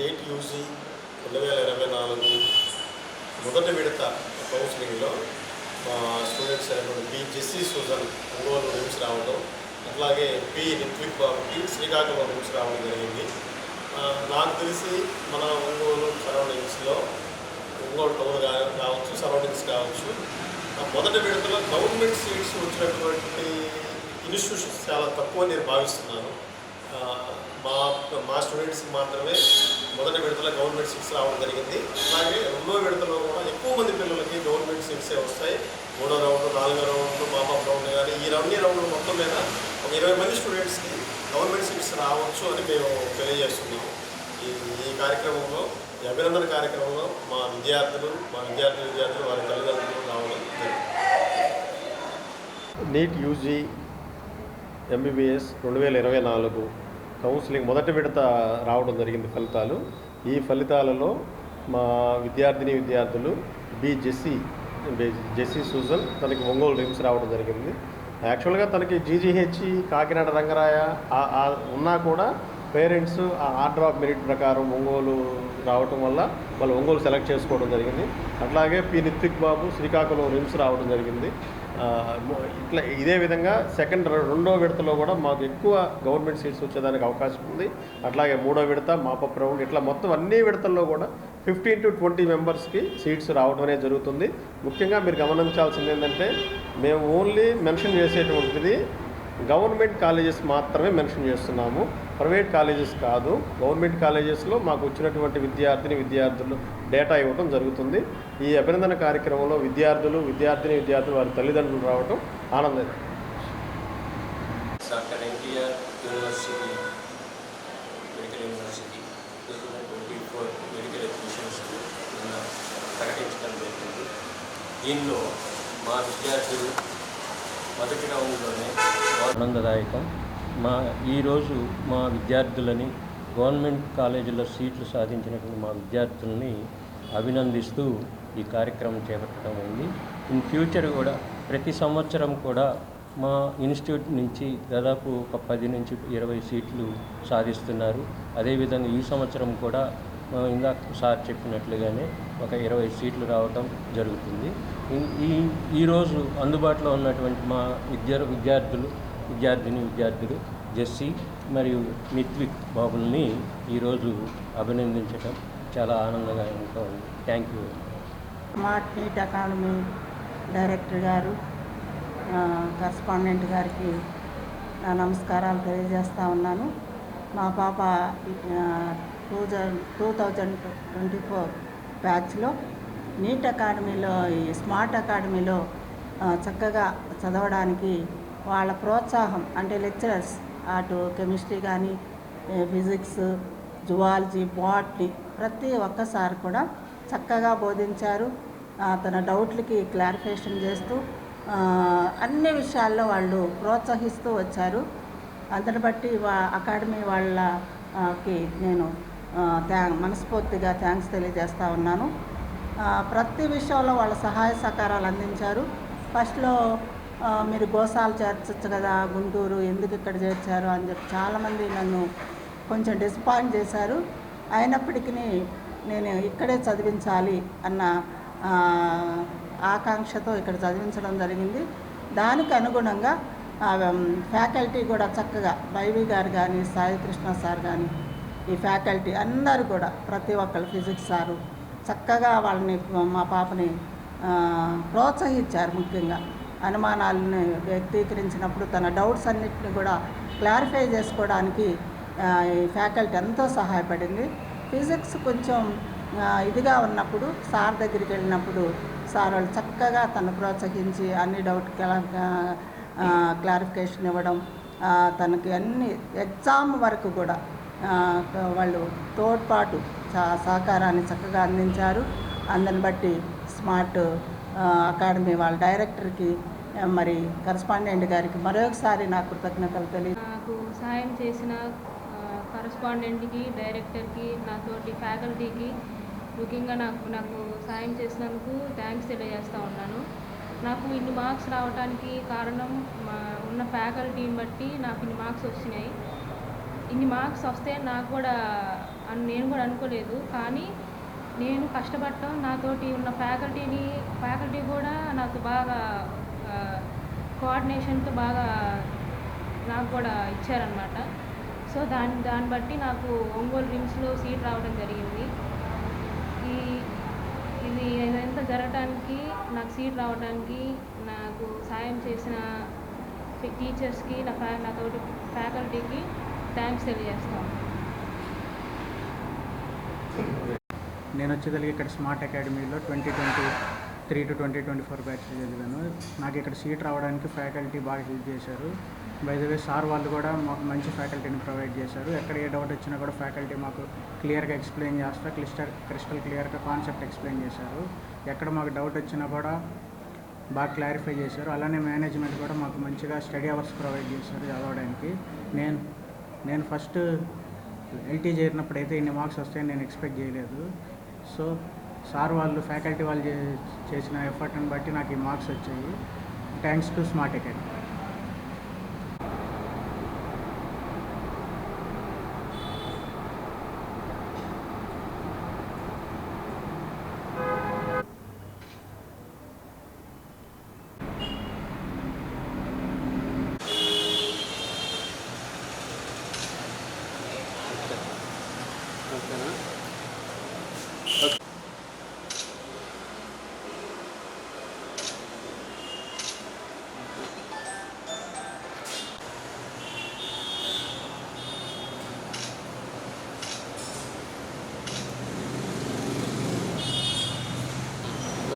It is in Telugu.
నేటి యూజీ రెండు వేల ఇరవై నాలుగు మొదటి విడత కౌన్సిలింగ్లో మా స్టూడెంట్స్ అయినటువంటి P Jessie Susan Ongole RIMS రావడం అట్లాగే పి రిత్విక్ బాబుకి శ్రీకాకుళం రిమ్స్ రావడం జరిగింది. నాకు తెలిసి మన ఒంగోలు సరౌండింగ్స్లో ఒంగోలు టౌన్ కావచ్చు సరౌండింగ్స్ కావచ్చు మొదటి విడతలో గవర్నమెంట్ సీట్స్ వచ్చినటువంటి ఇన్స్టిట్యూషన్స్ చాలా తక్కువ నేను భావిస్తున్నాను. మా మా స్టూడెంట్స్కి మాత్రమే మొదటి విడతలో గవర్నమెంట్ సీట్స్ రావడం జరిగింది. అలాగే రెండో విడతలో కూడా ఎక్కువ మంది పిల్లలకి గవర్నమెంట్ సీట్సే వస్తాయి. మూడో రౌండ్ నాలుగో రౌండ్ మామప్ రౌండ్ కానీ ఈ రౌండ్ రౌండ్లు మొత్తం మీద ఒక ఇరవై మంది స్టూడెంట్స్కి గవర్నమెంట్ సీట్స్ రావచ్చు అని మేము తెలియజేస్తున్నాము. ఈ ఈ కార్యక్రమంలో ఈ అభినందన కార్యక్రమంలో మా విద్యార్థులు మా విద్యార్థి విద్యార్థులు వారి తల్లిదండ్రులు రావడం నీట్ యూజీ ఎంబీబీఎస్ రెండు వేల ఇరవై నాలుగు కౌన్సిలింగ్ మొదటి విడత రావడం జరిగింది ఫలితాలు. ఈ ఫలితాలలో మా విద్యార్థిని విద్యార్థులు బి జెస్సీ జెస్సీ సూజన్ తనకి ఒంగోలు రిమ్స్ రావడం జరిగింది. యాక్చువల్గా తనకి జీజీహెచ్ కాకినాడ రంగరాయ ఉన్నా కూడా పేరెంట్స్ ఆ ఆర్డర్ ఆఫ్ మెరిట్ ప్రకారం ఒంగోలు రావటం వల్ల వాళ్ళు ఒంగోలు సెలెక్ట్ చేసుకోవడం జరిగింది. అట్లాగే పి నిత్విక్ బాబు శ్రీకాకుళం రిమ్స్ రావడం జరిగింది. ఇట్లా ఇదే విధంగా సెకండ్ రెండో విడతలో కూడా మాకు ఎక్కువ గవర్నమెంట్ సీట్స్ వచ్చేదానికి అవకాశం ఉంది. అట్లాగే మూడో విడత మాపప్ రౌండ్ ఇట్లా మొత్తం అన్ని విడతల్లో కూడా ఫిఫ్టీన్ టు ట్వంటీ మెంబర్స్కి సీట్స్ రావడం అనేది జరుగుతుంది. ముఖ్యంగా మీరు గమనించాల్సింది ఏంటంటే మేము ఓన్లీ మెన్షన్ చేసేటువంటిది గవర్నమెంట్ కాలేజెస్ మాత్రమే మెన్షన్ చేస్తున్నాము. ప్రైవేట్ కాలేజెస్ కాదు. గవర్నమెంట్ కాలేజెస్లో మాకు వచ్చినటువంటి విద్యార్థిని విద్యార్థులు డేటా ఇవ్వడం జరుగుతుంది. ఈ అభినందన కార్యక్రమంలో విద్యార్థులు విద్యార్థిని విద్యార్థులు వారి తల్లిదండ్రులు రావడం ఆనందం. ఎన్టీఆర్ యూనివర్సిటీ యూనివర్సిటీ దీనిలో మా విద్యార్థులు ఆనందదాయకం. మా ఈరోజు మా విద్యార్థులని గవర్నమెంట్ కాలేజీలో సీట్లు సాధించినటువంటి మా విద్యార్థుల్ని అభినందిస్తూ ఈ కార్యక్రమం చేపట్టడం అయింది. ఇన్ ఫ్యూచర్ కూడా ప్రతి సంవత్సరం కూడా మా ఇన్స్టిట్యూట్ నుంచి దాదాపు ఒక పది నుంచి ఇరవై సీట్లు సాధిస్తున్నారు. అదేవిధంగా ఈ సంవత్సరం కూడా ఇందాక సార్ చెప్పినట్లుగానే ఒక ఇరవై సీట్లు రావటం జరుగుతుంది. ఈ- ఈరోజు అందుబాటులో ఉన్నటువంటి మా విద్యా విద్యార్థులు విద్యార్థిని విద్యార్థులు జెస్సీ మరియు మిత్విక్ బాబుల్ని ఈరోజు అభినందించటం చాలా ఆనందంగా ఉంది thank you. Smart NEET Academy director garu correspondent గారికి నా నమస్కారాలు తెలియజేస్తా ఉన్నాను. మా పాప two two thousand twenty four బ్యాచ్లో నీట్ అకాడమీలో ఈ స్మార్ట్ అకాడమీలో చక్కగా చదవడానికి వాళ్ళ ప్రోత్సాహం అంటే లెక్చరర్స్ అటు కెమిస్ట్రీ కానీ ఫిజిక్స్ జువాలజీ బాటనీ ప్రతి ఒక్కసారి కూడా చక్కగా బోధించారు. తన డౌట్లకి క్లారిఫికేషన్ చేస్తూ అన్ని విషయాల్లో వాళ్ళు ప్రోత్సహిస్తూ వచ్చారు. అంతని బట్టి వా అకాడమీ వాళ్ళకి నేను థ్యా మనస్ఫూర్తిగా థ్యాంక్స్ తెలియజేస్తూ ఉన్నాను. ప్రతి విషయంలో వాళ్ళ సహాయ సహకారాలు అందించారు. ఫస్ట్లో మీరు గోసాలు చేర్చచ్చు కదా గుంటూరు ఎందుకు ఇక్కడ చేర్చారు అని చెప్పి చాలామంది నన్ను కొంచెం డిసప్పాయింట్ చేశారు. అయినప్పటికీ నేను ఇక్కడే చదివించాలి అన్న ఆకాంక్షతో ఇక్కడ చదివించడం జరిగింది. దానికి అనుగుణంగా ఫ్యాకల్టీ కూడా చక్కగా వైవి గారు కానీ సాయికృష్ణ సార్ కానీ ఈ ఫ్యాకల్టీ అందరూ కూడా ప్రతి ఒక్కరు ఫిజిక్స్ సారు చక్కగా వాళ్ళని మా పాపని ప్రోత్సహించారు ముఖ్యంగా. అనుమానాలను వ్యక్తీకరించినప్పుడు తన డౌట్స్ అన్నిటిని కూడా క్లారిఫై చేసుకోవడానికి ఈ ఫ్యాకల్టీ ఎంతో సహాయపడింది. ఫిజిక్స్ కొంచెం ఇదిగా ఉన్నప్పుడు సార్ దగ్గరికి వెళ్ళినప్పుడు సార్ వాళ్ళు చక్కగా తను ప్రోత్సహించి అన్ని డౌట్ క్లారిఫికేషన్ ఇవ్వడం తనకి అన్ని ఎగ్జామ్ వరకు కూడా వాళ్ళు తోడ్పాటు సహకారాన్ని చక్కగా అందించారు. అందరిని బట్టి స్మార్ట్ అకాడమీ వాళ్ళ డైరెక్టర్కి మరి కరస్పాండెంట్ గారికి మరొకసారి నా కృతజ్ఞతలు తెలియ నాకు సహాయం చేసిన కరస్పాండెంట్కి డైరెక్టర్కి నాతోటి ఫ్యాకల్టీకి ముఖ్యంగా నాకు నాకు సహాయం చేసినందుకు థ్యాంక్స్ తెలియజేస్తూ ఉన్నాను. నాకు ఇన్ని మార్క్స్ రావడానికి కారణం మా ఉన్న ఫ్యాకల్టీని బట్టి నాకు ఇన్ని మార్క్స్ వచ్చినాయి. ఇన్ని మార్క్స్ వస్తే నాకు కూడా నేను కూడా అనుకోలేదు. కానీ నేను కష్టపడటం నాతోటి ఉన్న ఫ్యాకల్టీని ఫ్యాకల్టీ కూడా నాకు బాగా కోఆర్డినేషన్తో బాగా నాకు కూడా ఇచ్చారనమాట సో దాని దాన్ని బట్టి నాకు ఒంగోలు రిమ్స్లో సీట్ రావడం జరిగింది. ఈ ఇది ఇదంతా జరగడానికి నాకు సీట్ రావడానికి నాకు సాయం చేసిన టీచర్స్కి నా ఫ్యా నాతోటి ఫ్యాకల్టీకి థ్యాంక్స్ తెలియజేస్తాం నేను వచ్చేదానికి ఇక్కడ స్మార్ట్ అకాడమీలో twenty twenty three to twenty twenty four batch చదివాను. నాకు ఇక్కడ సీట్ రావడానికి ఫ్యాకల్టీ బాగా హెల్ప్ చేశారు. బై ద వే సార్ వాళ్ళు కూడా మాకు మంచి ఫ్యాకల్టీని ప్రొవైడ్ చేశారు. ఎక్కడ ఏ డౌట్ వచ్చినా కూడా ఫ్యాకల్టీ మాకు క్లియర్గా ఎక్స్ప్లెయిన్ చేస్తా క్లిస్టర్ క్రిస్టల్ క్లియర్గా కాన్సెప్ట్ ఎక్స్ప్లెయిన్ చేశారు. ఎక్కడ మాకు డౌట్ వచ్చినా కూడా బాగా క్లారిఫై చేశారు. అలానే మేనేజ్మెంట్ కూడా మాకు మంచిగా స్టడీ అవర్స్ ప్రొవైడ్ చేశారు చదవడానికి. నేను నేను ఫస్ట్ ఎల్టీ చేరినప్పుడు అయితే ఇన్ని మార్క్స్ వస్తాయని నేను ఎక్స్పెక్ట్ చేయలేదు. సో సార్ వాళ్ళు ఫ్యాకల్టీ వాళ్ళు చే- చేసిన ఎఫర్ట్ని బట్టి నాకు ఈ మార్క్స్ వచ్చాయి. Thanks to Smart Academy.